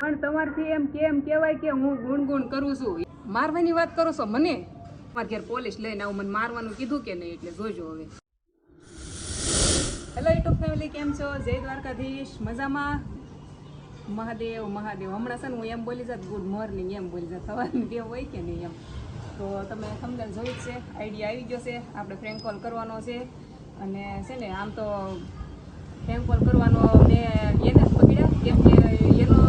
પણ તમારથી એમ કેમ કહેવાય કે હું ગુણગુણ કરું છું. મારવાની વાત કરો છો મને? મારા ઘેર પોલીસ લઈને આવું, મને મારવાનું કીધું કે નહીં? એટલે જોજો હવે. હેલો યુટ્યુબ ફેમિલી કેમ છો? જય દ્વારકાધીશ. મજામાં? મહાદેવ મહાદેવ. હમણાં છે ને હું એમ બોલી જાત ગુડ મોર્નિંગ એમ બોલી જાત. સવારની ટેવ હોય કે નહીં એમ. તો તમે સમજાવ જોઈ જ છે આઈડિયા આવી ગયો છે. આપણે ફ્રેન્ક કોલ કરવાનો છે. અને છે ને આમ તો ફ્રેન્ક કોલ કરવાનો મેં એને જ પકડ્યા કેમ કે એનો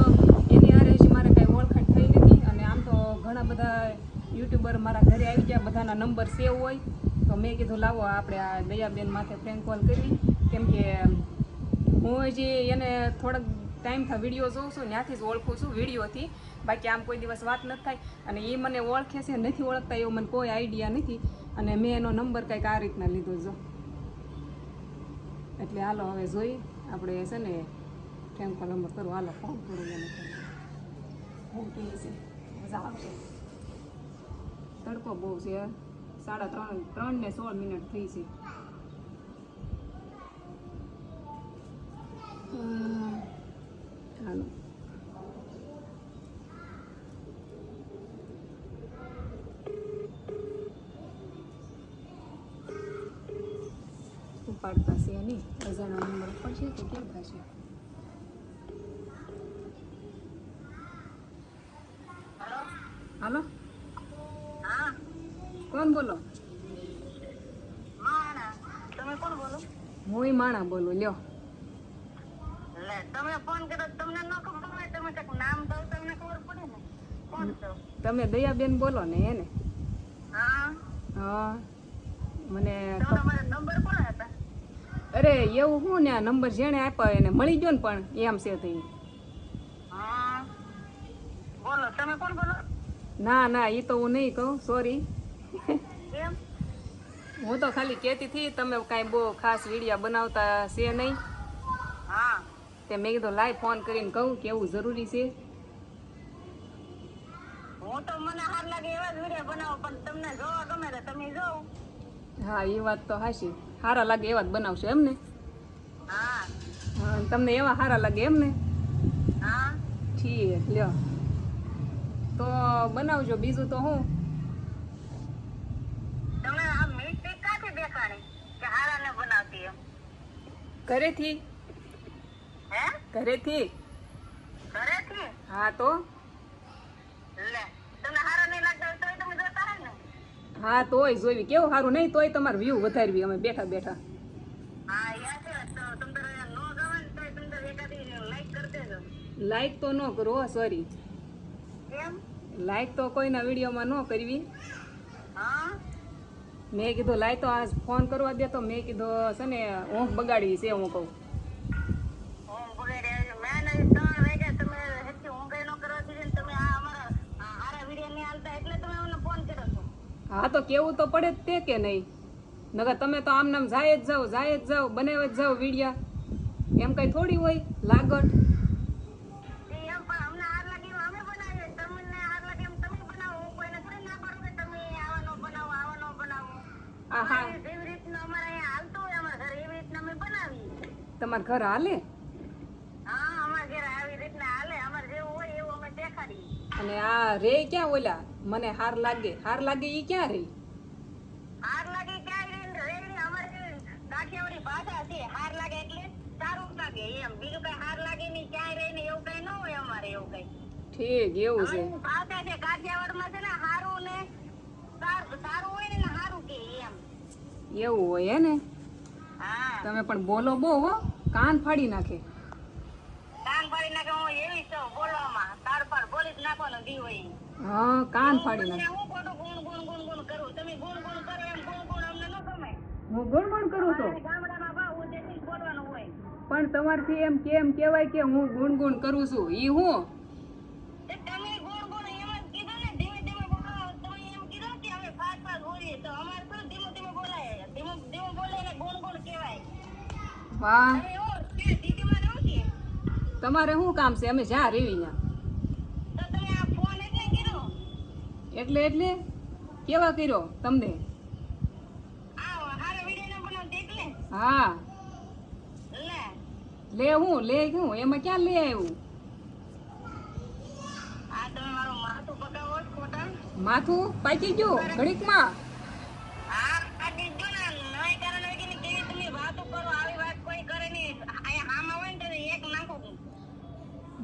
એની હારે હજી મારે કાંઈ ઓળખાણ થઈ નથી અને આમ તો ઘણા બધા યુટ્યુબર મારા ઘરે આવી ગયા બધાના નંબર સેવ હોય, તો મેં કીધું, લાવો, આપણે આ દયાબેન માથે ફ્રેન્ક કોલ કરી. કેમ કે હું હજી એને થોડાક ટાઈમથી વીડિયો જોઉં છું, ત્યાંથી જ ઓળખું છું વિડીયોથી. બાકી આમ કોઈ દિવસ વાત નથી થાય. અને એ મને ઓળખે છે, નથી ઓળખતા, એવો મને કોઈ આઈડિયા નથી. અને મેં એનો નંબર કંઈક આ રીતના લીધો જો. એટલે હાલો, હવે જોઈ, આપણે છે ને ફ્રેન્ક કોલ નંબર કરો. હાલો ફોન કરું એને ફોન કહે છે? મજા આવશે. તડકો બહુ છે. સાડા ત્રણ ત્રણ ને સોળ મિનિટ થઈ છે. હાલો ઉપાડતા છે નહીં. અજાણો નંબર પડશે તો કેમ થશે હાલો? કોણ બોલો? તમે કોણ બોલો? હું માણા બોલું લ્યો. તમે ફોન કર્યો તમને ન ખબર હોય તમે કંઈક નામ દો તમને ખબર પડે ને. કોણ છો? તમે દયાબેન બોલો ને એને. હા. હા. મને નંબર કોણ હતા અરે એવું હું ને આ નંબર જેણે આપ્યો એને મળી ગયો ને પણ એમ છે તે. હા. બોલો તમે કોણ બોલો? ના ના એ તો હું નહીં કહું સોરી હું તો ખાલી કહેતી હતી તમે કાંઈ બહુ ખાસ વીડિયો બનાવતા છે નહીં? હા. તે મેં કીધું લાઈ ફોન કરીને કહું કેવું જરૂરી છે? હું તો મને હાર લાગે એવા જ વીડિયો બનાવો પણ તમને જોવા ગમે તો તમે જોવો હા એ વાત તો હાશી સારા લાગે એવા જ બનાવશો એમ ને હા. હા તમને એવા સારા લાગે એમ ને હા. ઠીક લ્યો. તો બનાવજો બીજું તો હું તમે આ મિસ્ટેક કાથી દેખાણી કે હારા ને બનાવતી એમ ઘરેથી? હે? ઘરેથી? ઘરેથી? હા તો? હા તોય જોઈ કેવું સારું નહીં તોય તમારું વ્યૂ વધારવી અમે બેઠા બેઠા. લાઈક તો ન કરો સોરી લાઈક તો કોઈના વિડીયોમાં ન કરવી. હા? મેં કીધું લાઈ તો આ ફોન કરવા દે. તો મેં કીધું છે ને ઊંઘ બગાડી છે હું કહું. હા તો કેવું તો પડે જ તે કે નહીં? નગર તમે તો આમ નામ જાય જ જાઓ જાય જ જાઓ બનાવે જ જાઓ વિડીયા. એમ કઈ થોડી હોય લાગટ જેવી રીતના અમારે અહીંયા હાલતું હોય અમારા ઘરે એવી રીતના અમે બનાવીએ તમારા ઘર હાલે? હા અમારા ઘરે આવી રીતના હાલે. અમારે જેવું હોય એવું અમે દેખાડીએ. અને આ રે ક્યાં ઓલા? મને હાર લાગે. હાર લાગે ઈ ક્યાં રે? હાર લાગે ક્યાંય રહીને અમારે કાઠિયાવાડી ભાષા છે હાર લાગે એટલે સારું લાગે. એમ બીજું કઈ હાર લાગે નહીં ક્યાંય રહીને એવું કઈ ન હોય અમારે એવું કઈ. ઠીક એવું છે. ભાષા છે કાઠિયાવાડમાં છે ને હારું ને સારું હોય ને એવું હોય ને? તમે પણ બોલો બહુ હો કાન ફાડી નાખે. કાન પાડી નાખે હું એવી છું બોલવામાં. તાર પર બોલી જ નાખવાનો દી હોય. હા કાન ફાડી નાખે. હું ખોટું ગુણ ગુણ ગુણ ગુણ કરું? તમે ગુણ ગુણ કરો એમ ગુણ ગુણ અમને ન ગમે. હું ગુણ ગુણ કરું તો ગામડામાં બોલવાનું હોય. પણ તમારથી એમ કેમ કહેવાય કે હું ગુણ ગુણ કરું છું? ઈ હું? વાહ. તમારે શું કામ છે? અમે જ્યાં રેવી ના એટલે એટલે? કેવા કર્યો તમને? હા. લે. હું લે હું એમાં ક્યાં લે આવ્યું માથું પાકી ગયું ઘડીકમાં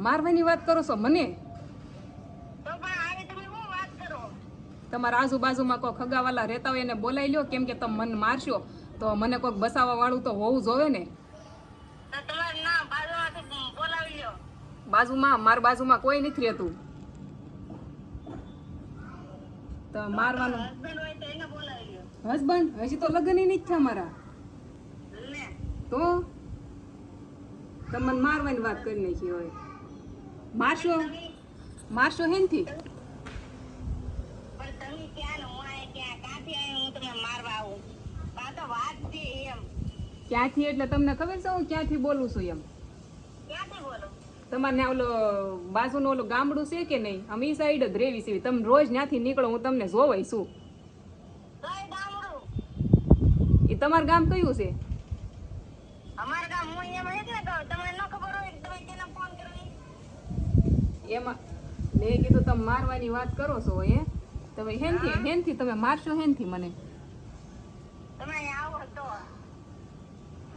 મારવાની વાત કરો છો મને? તમારા આજુબાજુમાં કોઈ ખગાવાલા રહેતા હોય એને બોલાવી લ્યો કેમ કે તમે મને મારશો. તો મને કોઈક બસાવવા વાળું તો હોવું જોવે ને. બાજુમાં મારા બાજુમાં કોઈ નથી રહેતું. તો મારવાનું હસબન્ડ? હજી તો લગ્ન નહીં થયા મારા તો? તમને મારવાની વાત કરી નાખી હોય. મારશો મારશો હું છે એમ. ક્યાંથી? એટલે તમને ખબર છે હું ક્યાંથી બોલું છું એમ? તમારે ઓલો બાજુનું ઓલું ગામડું છે કે નહીં? અમે એ સાઈડ જ રેવી છીએ તમે રોજ ત્યાંથી નીકળો હું તમને જોવાય છું. એ તમારું ગામ કયું છે અમારા ગામ હું એમ એટલે કહું તમને ન ખબર હોય તો તમે કેને ફોન કરો ઈ? એમાં મેં કીધું તમે મારવાની વાત કરો છો એ. તમે હેનથી હેનથી તમે મારશો હેનથી મને.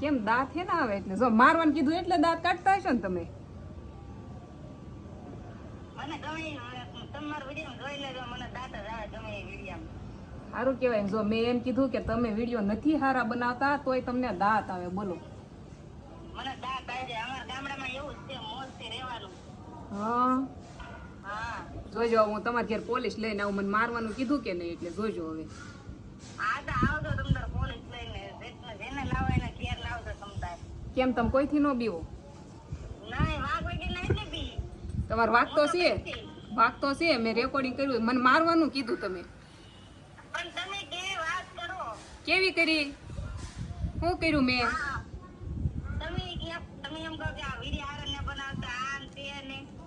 કેમ દાંત હે ના આવે એટલે? જો મારવાનું કીધું એટલે દાંત કાઢતા હશો ને તમે? સારું કહેવાય જો મેં એમ કીધું કે તમે વીડિયો નથી સારા બનાવતા તોય તમને દાંત આવે બોલો. મને દાંત આવે અમારા ગામડામાં એવું જ છે મોજથી રહેવાનું હા. જોજો હું તમારા ઘેર પોલીસ લઈને આવું. મને મારવાનું કીધું કે નહીં? એટલે જોજો હવે. કેમ તમે કોઈથી ન બીવો? તમારે વાક તો છે. વાત તો છે મેં રેકોર્ડિંગ કર્યું. મને મારવાનું કીધું તમે. પણ તમે કેવી વાત કરો. શું કર્યું મેં? તમે તમે એમ કહો કે આ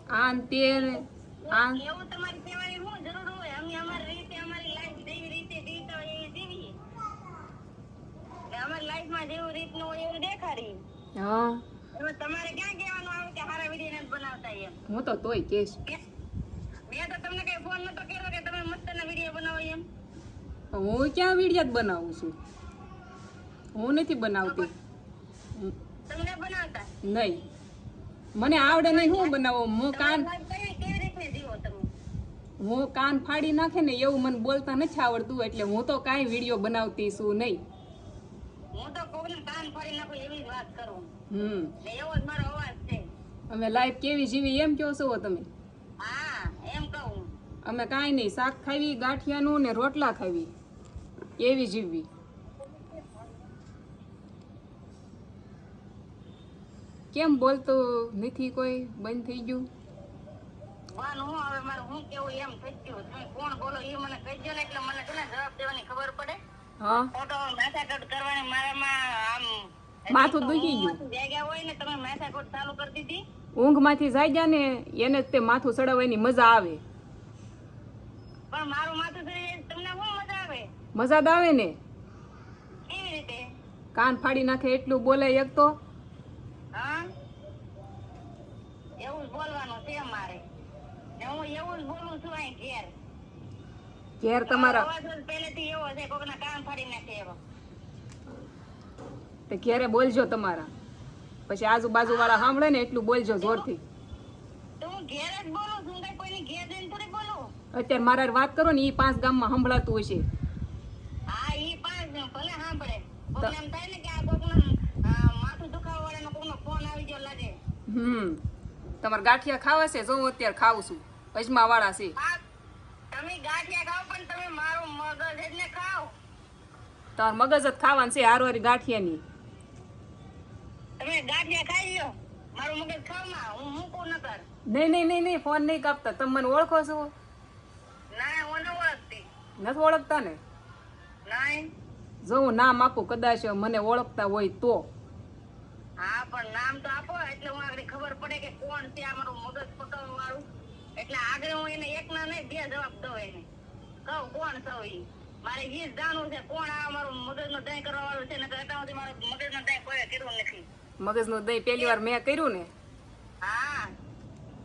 ને તેર ને તે ને આ ને- એવું તમારી કહેવાની શું જરૂર હોય? અમે અમારી રીતે અમારી લાઈફ જેવી રીતે જીવતા હોય એવી જીવીએ. અમારી લાઈફમાં જેવું રીતનું હોય એવું દેખાડી હા. તમારે ક્યાં કહેવાનું આવે કે હારા વીડિયો નથી બનાવતા એમ? હું તો તોય કેશ મેં તો તમને કઈ ફોન નતો કર્યો કે તમે મસ્તના વીડિયો બનાવો એમ? હું ક્યાં વિડીયા જ બનાવું છું? હું નથી બનાવતી. તમને બનાવતા? નહીં. મને આવડે નહીં હું બનાવો? હું કાન હું કાન ફાડી નાખે ને એવું મને બોલતા નથી આવડતું એટલે હું તો કાંઈ વીડિયો બનાવતી છું નહીં હમ. અમે લાઈફ કેવી જીવી એમ કહો છો તમે? હા અમે કાંઈ નહીં શાક ખાવી ગાંઠિયાનું ને રોટલા ખાવી. એવી જીવવી. કેમ બોલતું નથી કોઈ? બંધ થઈ ગયું? પણ હું હવે મારે હું કેવું એમ થઈ ગયું. તમે કોણ બોલો એ મને ને એટલે મને છે ને જવાબ દેવાની ખબર પડે. હા. ખોટો માથાકૂટ કરવાની મારામાં આમ માથું દુખી ગયું. જગ્યા હોય ને તમે માથાકૂટ ચાલુ કરી દીધી. ઊંઘમાંથી જાગ્યા ને એને તે માથું ચડાવવાની મજા આવે. પણ મારું માથું થઈ તમને શું મજા આવે? મજા આવે ને. કેવી રીતે? કાન ફાડી નાખે એટલું બોલે એક તો. હા? એવું જ બોલવાનું છે મારે ને હું એવું જ બોલું છું અહીં ઘેર. ઘેર તમારા પહેલેથી એવો છે કોકના કાન ફાડી નાખે એવો. તે ઘેરે બોલજો તમારા. પછી આજુબાજુ વાળા સાંભળે ને એટલું બોલજો જોરથી. તો હું ઘેર જ બોલું છું કઈ કોઈની ઘેર જઈને થોડી બોલું? અત્યારે મારા વાત કરો ને એ પાંચ ગામમાં સંભળાતું હશે. હા ઈ પાંચ ભલે સાંભળે. એમ થાય ને કે આ કોકનું અ, માથું દુખાવા વાળાનો કોકનો ફોન આવી ગયો લાગે હમ. તમારે ગાંઠિયા ખાવા છે જો હું અત્યારે ખાવું છું. અજમા વાળા છે. હા તમે ગાંઠિયા ખાઓ પણ તમે મારું મગજ ખાઓ મગજ જ ખાવાનું છે ગાંઠિયાની. તમે ગાંઠિયા ખાઈ લ્યો. મારું મગજ ખાવમાં હું મૂકું ન કર નહીં નહીં નહીં નહીં ફોન નહીં કાપતા. તમે મને ઓળખો છો? ના હું ન ઓળખતી. નથી ઓળખતા ને? જો હું નામ આપું કદાચ મને ઓળખતા હોય તો. હા પણ નામ તો કે કોણ છે આ મારું મગજ પકડવા વાળું એટલે આગળ હું એને એક ના નહીં બે જવાબ દઉં એને. કહું કોણ સૌ ઈ? મારે ઈ જાણવું છે કોણ આ મારું મગજ નો દય કરવા વાળું છે ને અત્યાર સુધી મારું મગજ નો દય કોઈ કર્યું નથી. મગજ નો દહીં પહેલી વાર મેં કર્યું ને? હા.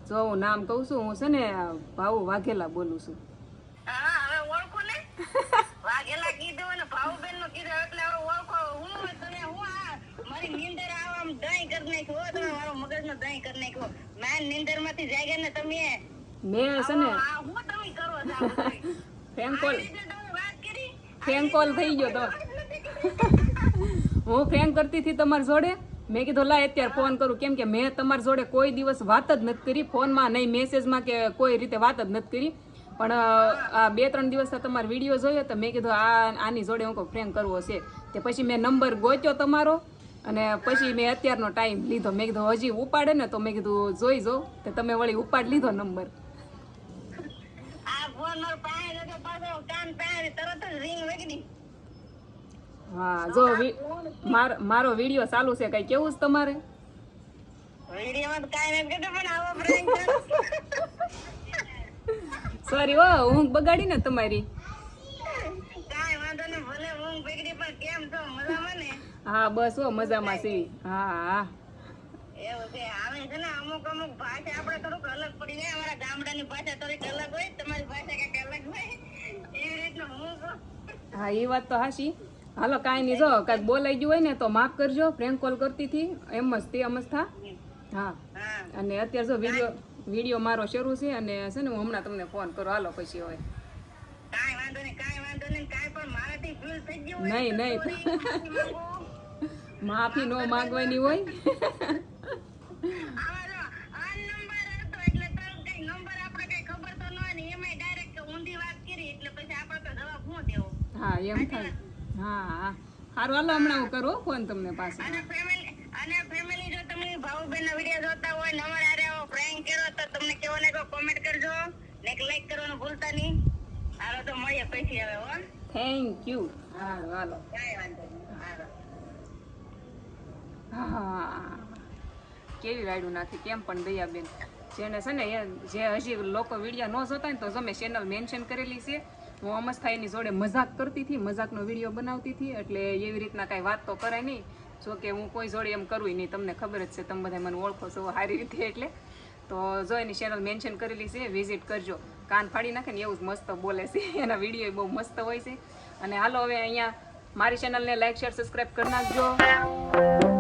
જો હું નામ કહું છું હું છે ને ભાવ વાઘેલા બોલું છું. હા વાઘેલા કીધું અને ભાવુબેનનું કીધું એટલે હવે ઓળખો હું તને હું આ મારી નીંદર આવા આમ દહીં કરી નાખ્યું હો તમે મારો મગજ નો દહીં કરી નાખ્યો. માન નીંદરમાંથી જાગ્યા ને તમે. મેં છે ને. હું તમે કરો છો આ ફેન કોલ. આ રીતે તમે વાત કરી. ફેન કોલ થઈ ગયો તો. હું ફેન કરતી હતી તમારી જોડે. મેં કીધું લાય અત્યારે ફોન કરું. કેમ કે મેં તમારી જોડે કોઈ દિવસ વાત જ નથી કરી. ફોનમાં નહીં મેસેજમાં કે કોઈ રીતે વાત જ નથી કરી. પણ આ બે ત્રણ દિવસ તમારો વીડિયો જોયો તો મેં કીધું આ આની જોડે હું ફ્રેન્ક કરવો છે. તે પછી મેં નંબર ગોત્યો તમારો. અને પછી મેં અત્યારનો ટાઈમ લીધો. મેં કીધું હજી ઉપાડે ને તો મેં કીધું જોઈ જો તો તમે વળી ઉપાડ લીધો નંબર હા જો મારો વીડિયો ચાલુ છે કઈ કેવું છે તમારે. સોરી ઓ ઊંઘ બગાડી ને તમારી. કાઈ વાંધો ને ભલે ઊંઘ બગડી પણ કેમ છો? મજામાં ને? હા બસ હો મજામાં સીવી હા હા. એવું છે આવે છે ને અમુક અમુક ભાષા આપણે થોડુંક અલગ પડી જાય. અમારા ગામડાની ભાષા થોડીક અલગ હોય તમારી ભાષા કંઈક અલગ હોય. એવી રીતનું હું હા એ વાત તો હાશી હાલો કાંઈ નહીં જો કાંઈક બોલાઈ ગયું હોય ને તો માફ કરજો. પ્રેન્ક કોલ કરતી હતી. એમ જ તે અમસ્થા હા. અને અત્યારે જો વીડિયો વીડિયો મારો શરૂ છે અને છે ને હું હમણાં તમને ફોન કરો. હાલો પછી હોય કાંઈ વાંધો નહીં કાંઈ વાંધો નહીં માફી નો માંગવાની હોય. પછી હા એમ થાય. હા હા. સારું હાલો હમણાં હું કરું ફોન તમને પાસે અને ફેમિલી અને ફેમિલી જો તમને ભાવુબેન ના વીડિયો જોતા હોય નંબર આરે આવો પ્રેન્ક તો તમને કેવો ને કોમેન્ટ કરજો. ને લાઈક કરવાનું ભૂલતા નહીં. હાલો તો મળીએ પછી હવે હો. થેન્ક યુ હા હાલો. કાંઈ વાંધો નહીં. હાલો. હા. કેવી રાયડું નાખી, કેમ પણ દયાબેન? જેને છે ને જે હજી લોકો વીડિયો ન જોતા ને તો તમે ચેનલ મેન્શન કરેલી છે. હું અમસ્થાઈની જોડે મજાક કરતી હતી, મજાકનો વીડિયો બનાવતી હતી, એટલે એવી રીતના કાંઈ વાત તો કરાય નહીં. જો કે હું કોઈ જોડે એમ કરું નહીં, તમને ખબર જ છે, તમે બધા મને ઓળખો છો સારી રીતે એટલે. તો જો એની ચેનલ મેન્શન કરેલી છે વિઝિટ કરજો. કાન ફાડી નાખે ને એવું જ મસ્ત બોલે છે. એના વીડિયો બહુ મસ્ત હોય છે. અને હાલો હવે અહીંયા મારી ચેનલને લાઈક શેર સબસ્ક્રાઈબ કરી નાખજો.